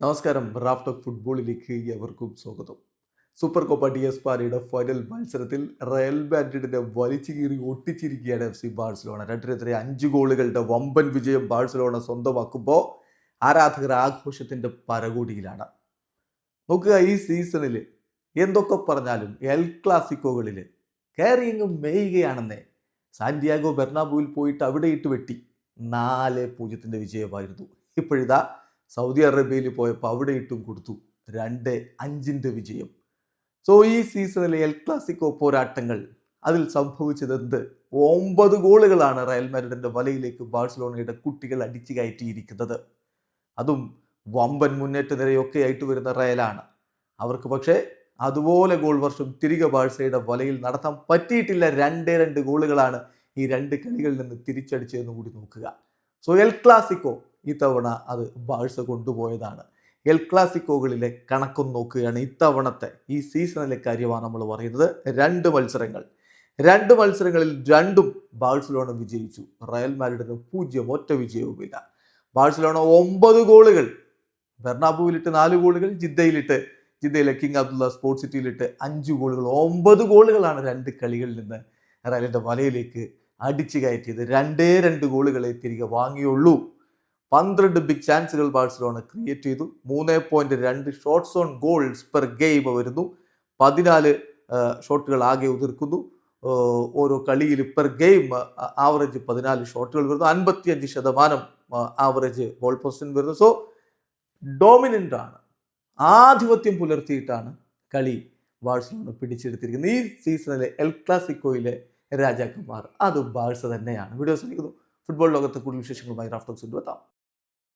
നമസ്കാരം. Raft of ഫുട്ബോളിലേക്ക് എവർക്കും സ്വാഗതം. സൂപ്പർ കോപ്പ ഡി എസ് പാരയുടെ ഫൈനൽ മത്സരത്തിൽ റയൽ മാഡ്രിഡിനെ വലിച്ചു കീറി ഒട്ടിച്ചിരിക്കുകയാണ് എഫ് സി ബാഴ്സലോണ. രണ്ടിനെതിരെ അഞ്ച് ഗോളുകളുടെ വമ്പൻ വിജയം ബാഴ്സലോണ സ്വന്തമാക്കുമ്പോൾ ആരാധകർ ആഘോഷത്തിന്റെ പരകോടിയിലാണ്. നോക്കുക ഈ സീസണിൽ എന്തൊക്കെ പറഞ്ഞാലും എൽ ക്ലാസിക്കോകളിൽ കയറിയങ്ങ് മേയുകയാണെന്നേ സാന്റിയാഗോ ബെർണാബുവിൽ പോയിട്ട് അവിടെ ഇട്ട് വെട്ടി നാല് പൂജ്യത്തിന്റെ വിജയമായിരുന്നു. ഇപ്പോഴിതാ സൗദി അറേബ്യയിൽ പോയപ്പോൾ അവിടെ ഇട്ടും കൊടുത്തു രണ്ട് അഞ്ചിന്റെ വിജയം. സോ ഈ സീസണിലെ എൽ ക്ലാസിക്കോ പോരാട്ടങ്ങൾ അതിൽ സംഭവിച്ചത് എന്ത് ഒമ്പത് ഗോളുകളാണ് റയൽ മാഡ്രിഡിന്റെ വലയിലേക്ക് ബാഴ്സലോണയുടെ കുട്ടികൾ അടിച്ചു കയറ്റിയിരിക്കുന്നത്. അതും വമ്പൻ മുന്നേറ്റ നിരയൊക്കെ ആയിട്ട് വരുന്ന റയലാണ്. അവർക്ക് പക്ഷേ അതുപോലെ ഗോൾ വർഷം തിരികെ ബാഴ്സയുടെ വലയിൽ നടത്താൻ പറ്റിയിട്ടില്ല. രണ്ടേ രണ്ട് ഗോളുകളാണ് ഈ രണ്ട് കളികളിൽ നിന്ന് തിരിച്ചടിച്ചതെന്ന് കൂടി നോക്കുക. സോ എൽ ക്ലാസിക്കോ ഇത്തവണ അത് ബാഴ്സ കൊണ്ടുപോയതാണ്. എൽ ക്ലാസിക്കോകളിലെ കണക്കും നോക്കുകയാണ് ഇത്തവണത്തെ ഈ സീസണിലെ കാര്യമാണ് നമ്മൾ പറയുന്നത്. രണ്ട് മത്സരങ്ങൾ. രണ്ട് മത്സരങ്ങളിൽ രണ്ടും ബാഴ്സലോണ വിജയിച്ചു. റയൽ മാഡ്രിഡിന് പൂജ്യം ഒറ്റ വിജയവുമില്ല. ബാഴ്സലോണ ഒമ്പത് ഗോളുകൾ. ബെർണാബുവിലിട്ട് നാല് ഗോളുകൾ ജിദ്ദയിലിട്ട് ജിദ്ദയിലെ കിങ് അബ്ദുള്ള സ്പോർട്സ് സിറ്റിയിലിട്ട് അഞ്ച് ഗോളുകൾ. ഒമ്പത് ഗോളുകളാണ് രണ്ട് കളികളിൽ നിന്ന് റയലിന്റെ വലയിലേക്ക് അടിച്ചു കയറ്റിയത്. രണ്ടേ രണ്ട് ഗോളുകളെ തിരികെ വാങ്ങിയുള്ളൂ. പന്ത്രണ്ട് ബിഗ് ചാൻസുകൾ ബാഴ്സലോണ ക്രിയേറ്റ് ചെയ്തു. മൂന്ന് പോയിന്റ് രണ്ട് shots on goals per game വരുന്നു. പതിനാല് ഷോട്ടുകൾ ആകെ ഉതിർക്കുന്നു. ഓരോ കളിയിൽ പെർ ഗെയിം ആവറേജ് പതിനാല് ഷോട്ടുകൾ വരുന്നു. അൻപത്തിയഞ്ച് ശതമാനം ആവറേജ് ബോൾ പൊസിഷൻ വരുന്നു. സോ ഡോമിനന്റ് ആണ്. ആധിപത്യം പുലർത്തിയിട്ടാണ് കളി ബാഴ്സലോണ പിടിച്ചെടുത്തിരിക്കുന്നത്. ഈ സീസണിലെ എൽ ക്ലാസിക്കോയിലെ രാജാക്കന്മാർ. അത് ബാഴ്സ തന്നെയാണ്. വീഡിയോ ശ്രമിക്കുന്നു ഫുട്ബോൾ ലോകത്തെ കൂടുതൽ വിശേഷങ്ങളുമായി റാഫ്റ്റോക്സ് എത്താം.